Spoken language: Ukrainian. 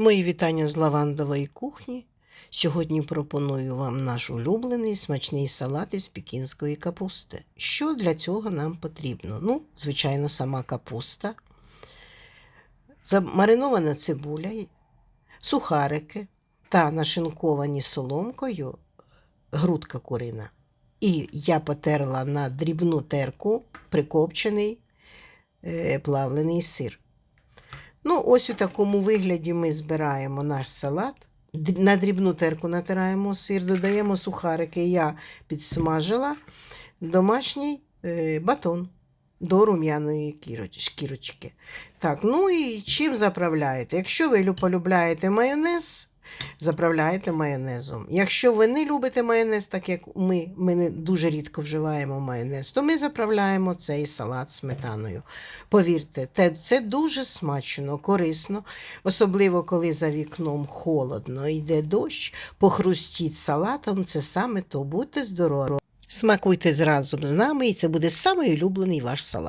Мої вітання з лавандової кухні. Сьогодні пропоную вам наш улюблений смачний салат із пекінської капусти. Що для цього нам потрібно? Ну, звичайно, сама капуста, замаринована цибуля, сухарики та нашинковані соломкою грудка курина. І я потерла на дрібну терку прикопчений е, плавлений сир. Ну, ось у такому вигляді ми збираємо наш салат. На дрібну терку натираємо сир, додаємо сухарики. Я підсмажила домашній е, батон до рум'яної шкірочки. Так, ну і чим заправляєте? Якщо ви полюбляєте майонез, заправляєте майонезом. Якщо ви не любите майонез, так як ми, ми не дуже рідко вживаємо майонез, то ми заправляємо цей салат сметаною. Повірте, те- це дуже смачно, корисно, особливо коли за вікном холодно, йде дощ, похрустіть салатом, це саме то. Будьте здорові. Смакуйте разом з нами, і це буде самий улюблений ваш салат.